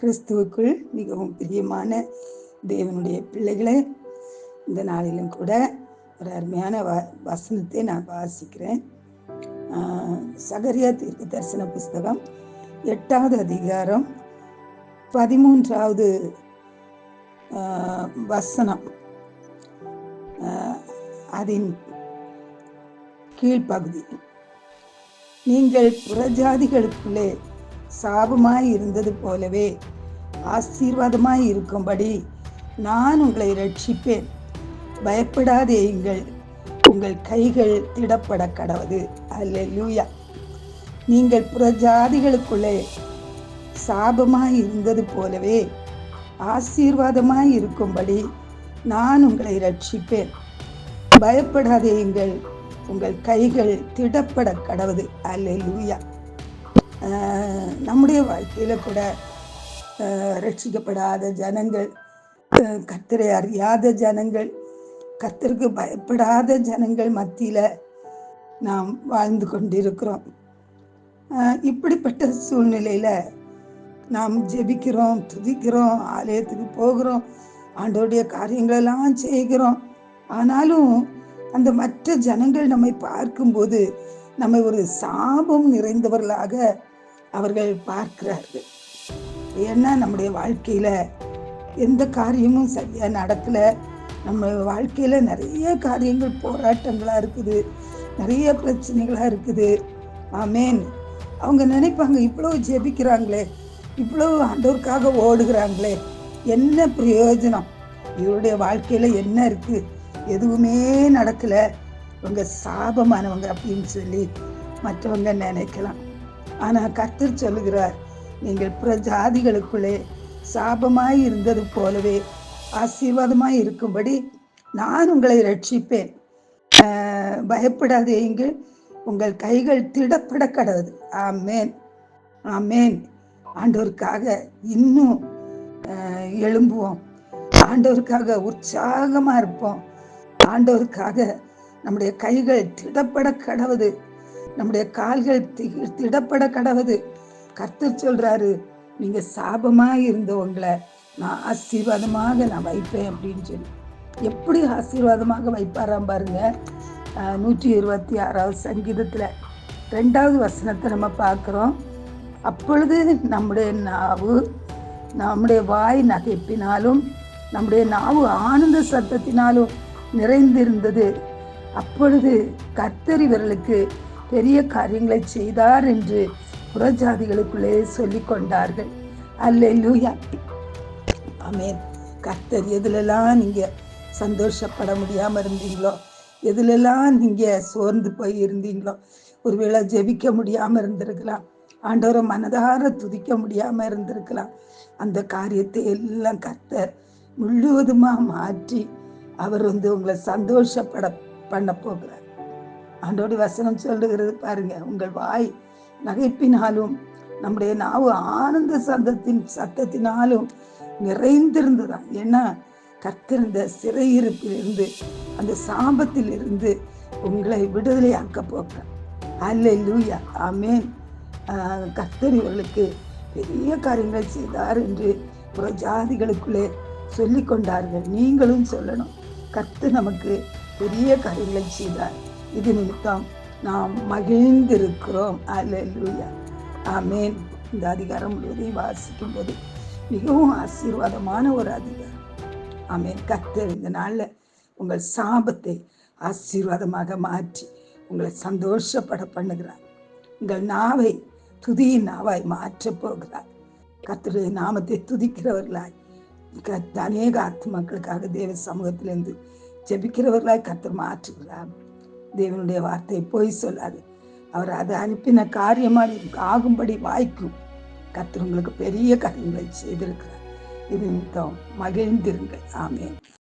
கிறிஸ்துவுக்குள் மிகவும் பிரியமான தேவனுடைய பிள்ளைகளை இந்த நாளிலும் கூட ஒரு அருமையான வ வசனத்தை நான் வாசிக்கிறேன். சகரியா தீர்க்க தரிசன புஸ்தகம் எட்டாவது அதிகாரம் பதிமூன்றாவது வசனம். அதன் கீழ்ப்பகுதி. நீங்கள் புறஜாதிகளுக்குள்ளே சாபமாய் இருந்தது போலவே ஆசீர்வாதமாய் இருக்கும்படி நான் உங்களை ரட்சிப்பேன். பயப்படாதேயுங்கள் உங்கள் கைகள் திடப்பட அல்ல லூயா நீங்கள் புறஜாதிகளுக்குள்ளே சாபமாய் இருந்தது போலவே ஆசீர்வாதமாய் இருக்கும்படி நான் உங்களை ரட்சிப்பேன். பயப்படாதேயுங்கள் உங்கள் கைகள் திடப்பட கடவுது. அல்ல லூயா நம்முடைய வாழ்க்கையில் கூட ரட்சிக்கப்படாத ஜனங்கள் கத்தரை அறியாத ஜனங்கள் கத்தருக்கு பயப்படாத ஜனங்கள் மத்தியில் நாம் வாழ்ந்து கொண்டிருக்கிறோம். இப்படிப்பட்ட சூழ்நிலையில் நாம் ஜெபிக்கிறோம் துதிக்கிறோம் ஆலயத்துக்கு போகிறோம் ஆண்டோடைய காரியங்களெல்லாம் செய்கிறோம். ஆனாலும் அந்த மற்ற ஜனங்கள் நம்மை பார்க்கும்போது நம்மை ஒரு சாபம் நிறைந்தவர்களாக அவர்கள் பார்க்கிறார்கள். ஏன்னா நம்முடைய வாழ்க்கையில எந்த காரியமும் சரியா நடக்கல. நம்ம வாழ்க்கையில நிறைய காரியங்கள் போராட்டங்களா இருக்குது. நிறைய பிரச்சனைகளா இருக்குது. ஆமேன். அவங்க நினைப்பாங்க இவ்வளவு ஜெபிக்கிறாங்களே இவ்வளவு ஆண்டோருக்காக ஓடுகிறாங்களே என்ன பிரயோஜனம்? இவருடைய வாழ்க்கையில என்ன இருக்கு? எதுவுமே நடக்கல. இவங்க சாபமானவங்க அப்படின்னு சொல்லி மற்றவங்க நினைக்கலாம். ஆனா கர்த்தர் சொல்லுகிறார் நீங்கள் பிரஜாதிகளுக்குள்ளே சாபமாய் இருந்தது போலவே ஆசீர்வாதமாய் இருக்கும்படி நான் உங்களை ரட்சிப்பேன். பயப்படாதேங்கள் உங்கள் கைகள் திடப்பட கடவுது. ஆமேன். ஆமேன். ஆண்டோருக்காக இன்னும் எழும்புவோம். ஆண்டவருக்காக உற்சாகமா இருப்போம். ஆண்டவருக்காக நம்முடைய கைகள் திடப்பட கடவுது. நம்முடைய கால்கள் திடப்பட கடவுது. கர்த்தர் சொல்றாரு நீங்க சாபமா இருந்தவங்களை நான் ஆசீர்வாதமாக நான் வைப்பேன் அப்படின்னு சொல்லி. எப்படி ஆசீர்வாதமாக வைப்பாராம் பாருங்க. நூற்றி இருபத்தி ஆறாவது சங்கீதத்துல ரெண்டாவது வசனத்தை நம்ம பார்க்குறோம். அப்பொழுது நம்முடைய நாவு நம்முடைய வாய் நகைப்பினாலும் நம்முடைய நாவு ஆனந்த சத்தத்தினாலும் நிறைந்திருந்தது. அப்பொழுது கர்த்தர் இவர்களுக்கு பெரிய காரியங்களை செய்தார் என்று புறஜாதிகளுக்குள்ளே சொல்லிக் கொண்டார்கள். அல்லேலூயா. அமேன் கர்த்தர் எதுலெல்லாம் நீங்கள் சந்தோஷப்பட முடியாமல் இருந்தீங்களோ எதுலெல்லாம் நீங்கள் சோர்ந்து போய் இருந்தீங்களோ ஒருவேளை ஜெபிக்க முடியாமல் இருந்திருக்கலாம் ஆண்டவரை மனதார துதிக்க முடியாமல் இருந்திருக்கலாம் அந்த காரியத்தை எல்லாம் கர்த்தர் முழுவதுமாக மாற்றி அவர் வந்து உங்களை சந்தோஷப்பட பண்ண போகிறார். ஆண்டோட வசனம் சொல்லுகிறது பாருங்க. உங்கள் வாய் நகைப்பினாலும் நம்முடைய நாவு ஆனந்த சத்தத்தின் சத்தத்தினாலும் நிறைந்திருந்துதான் ஏன்னா கத்திருந்த சிறையிருப்பிலிருந்து அந்த சாபத்தில் இருந்து உங்களை விடுதலையாக்க போகிறார். அல்ல லூயா ஆமேன் கத்தர் இவர்களுக்கு பெரிய காரியங்கள் செய்தார் என்று புற ஜாதிகளுக்குள்ளே சொல்லி கொண்டார்கள் நீங்களும் சொல்லணும். கத்து நமக்கு பெரிய காரியங்களை செய்தார். இது நிமித்தம் நாம் மகிழ்ந்திருக்கிறோம். அல்லேலூயா. ஆமேன். இந்த அதிகாரம் முழுவதையும் வாசிக்கும் போது மிகவும் ஆசீர்வாதமான ஒரு அதிகாரம். ஆமேன். கத்தர் இந்த நாளில் உங்கள் சாபத்தை ஆசீர்வாதமாக மாற்றி உங்களை சந்தோஷப்பட பண்ணுகிறார். உங்கள் நாவை துதியின் நாவாய் மாற்றப் போகிறார். கர்த்தருடைய நாமத்தை துதிக்கிறவர்களாய் க- அநேக ஆத்மாக்களுக்காக தேவ சமூகத்திலிருந்து ஜெபிக்கிறவர்களாய் கத்தர் மாற்றுகிறார். தேவனுடைய வார்த்தை பொய் சொல்லாது. அவர் அதை அனுப்பின காரியமாக ஆகும்படி வாய்க்கும். கர்த்தர் உங்களுக்கு பெரிய காரியங்களை செய்திருக்கிறார். இது மகிழ்ந்திருங்கள். ஆமென்.